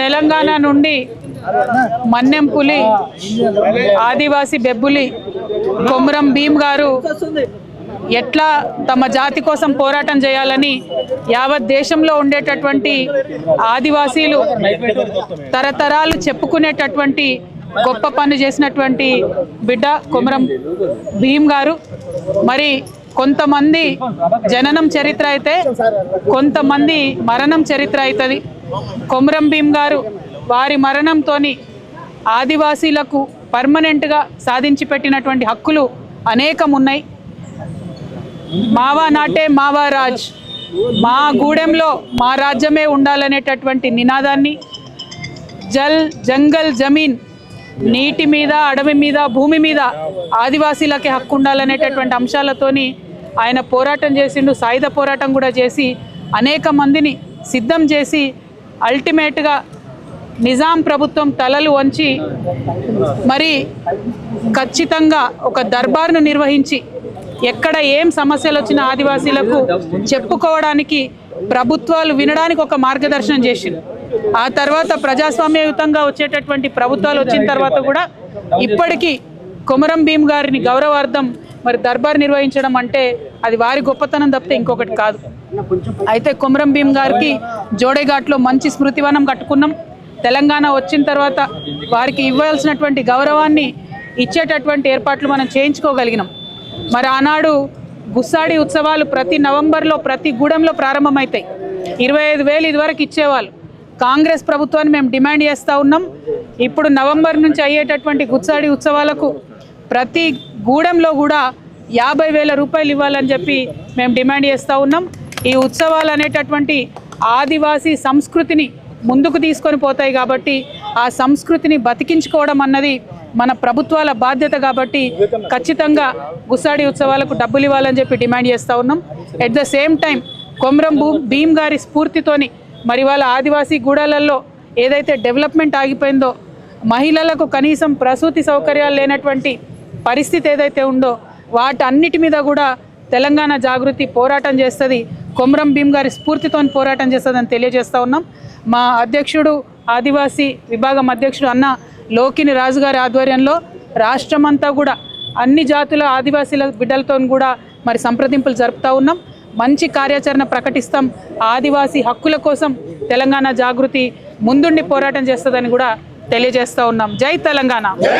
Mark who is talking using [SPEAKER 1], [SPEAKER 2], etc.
[SPEAKER 1] తెలంగాణ నుండి మన్నెం పులి ఆదివాసి బెబ్బులి కొమురం భీమ్ గారు ఎట్లా తమ జాతి కోసం పోరాటం చేయాలని యావత్ దేశంలో ఉండేటటువంటి ఆదివాసీలు తరతరాలు చెప్పుకునేటటువంటి గొప్ప పని చేసినటువంటి బిడ్డ కొమరం భీమ్ గారు. మరి కొంతమంది జననం చరిత్ర అయితే కొంతమంది మరణం చరిత్ర అవుతుంది. కొమరం భీమ్ గారు వారి మరణంతో ఆదివాసీలకు పర్మనెంట్గా సాధించి పెట్టినటువంటి హక్కులు అనేకం ఉన్నాయి మావా నాటే మావా రాజ్. మా గూడెంలో మా రాజ్యమే ఉండాలనేటటువంటి నినాదాన్ని జల్ జంగల్ జమీన్ నీటి మీద అడవి మీద భూమి మీద ఆదివాసీలకే హక్కు ఉండాలనేటటువంటి అంశాలతోని ఆయన పోరాటం చేసిండు సాయుధ పోరాటం కూడా చేసి అనేక మందిని సిద్ధం చేసి అల్టిమేట్గా నిజాం ప్రభుత్వం తలలు వంచి మరి ఖచ్చితంగా ఒక దర్బార్ను నిర్వహించి ఎక్కడ ఏం సమస్యలు వచ్చిన ఆదివాసీలకు చెప్పుకోవడానికి ప్రభుత్వాలు వినడానికి ఒక మార్గదర్శనం చేసింది. ఆ తర్వాత ప్రజాస్వామ్యయుతంగా వచ్చేటటువంటి ప్రభుత్వాలు వచ్చిన తర్వాత కూడా ఇప్పటికీ కొమరం భీమ్ గారిని గౌరవార్థం మరి దర్బార్ నిర్వహించడం అంటే అది వారి గొప్పతనం తప్పితే ఇంకొకటి కాదు. అయితే కొమరం భీమ్ గారికి జోడేఘాట్లో మంచి స్మృతివనం కట్టుకున్నాం. తెలంగాణ వచ్చిన తర్వాత వారికి ఇవ్వాల్సినటువంటి గౌరవాన్ని ఇచ్చేటటువంటి ఏర్పాట్లు మనం చేయించుకోగలిగినాం. మరి ఆనాడు గుస్సాడి ఉత్సవాలు ప్రతి నవంబర్లో ప్రతి గూడెంలో ప్రారంభమవుతాయి ఇరవై ఐదు వేలు ఇదివరకు ఇచ్చేవాళ్ళు. కాంగ్రెస్ ప్రభుత్వాన్ని మేము డిమాండ్ చేస్తూ ఉన్నాం. ఇప్పుడు నవంబర్ నుంచి అయ్యేటటువంటి గుత్సాడి ఉత్సవాలకు ప్రతి గూడెంలో కూడా యాభై వేల రూపాయలు ఇవ్వాలని చెప్పి మేము డిమాండ్ చేస్తూ ఉన్నాం. ఈ ఉత్సవాలు అనేటటువంటి ఆదివాసీ సంస్కృతిని ముందుకు తీసుకొని పోతాయి కాబట్టి ఆ సంస్కృతిని బతికించుకోవడం అన్నది మన ప్రభుత్వాల బాధ్యత కాబట్టి ఖచ్చితంగా గుసాడి ఉత్సవాలకు డబ్బులు ఇవ్వాలని చెప్పి డిమాండ్ చేస్తూ ఉన్నాం. At the same time Komaram భూ భీమ్ గారి స్ఫూర్తితోని మరి వాళ్ళ ఆదివాసీ గూడాలలో ఏదైతే డెవలప్మెంట్ ఆగిపోయిందో మహిళలకు కనీసం ప్రసూతి సౌకర్యాలు లేనటువంటి పరిస్థితి ఏదైతే ఉందో వాటన్నిటి మీద కూడా తెలంగాణ జాగృతి పోరాటం చేస్తుంది. కొమరం భీమ్ గారి స్ఫూర్తితో పోరాటం చేస్తుందని తెలియజేస్తూ ఉన్నాం. మా అధ్యక్షుడు ఆదివాసీ విభాగం అధ్యక్షుడు అన్న లోకిని రాజు గారి ఆధ్వర్యంలో రాష్ట్రమంతా కూడా అన్ని జాతుల ఆదివాసీల బిడ్డలతో కూడా మరి సంప్రదింపులు జరుపుతూ ఉన్నాం. మంచి కార్యాచరణ ప్రకటిస్తాం. ఆదివాసీ హక్కుల కోసం తెలంగాణ జాగృతి ముందుండి పోరాటం చేస్తుందని కూడా తెలియజేస్తూ ఉన్నాం. జై తెలంగాణ.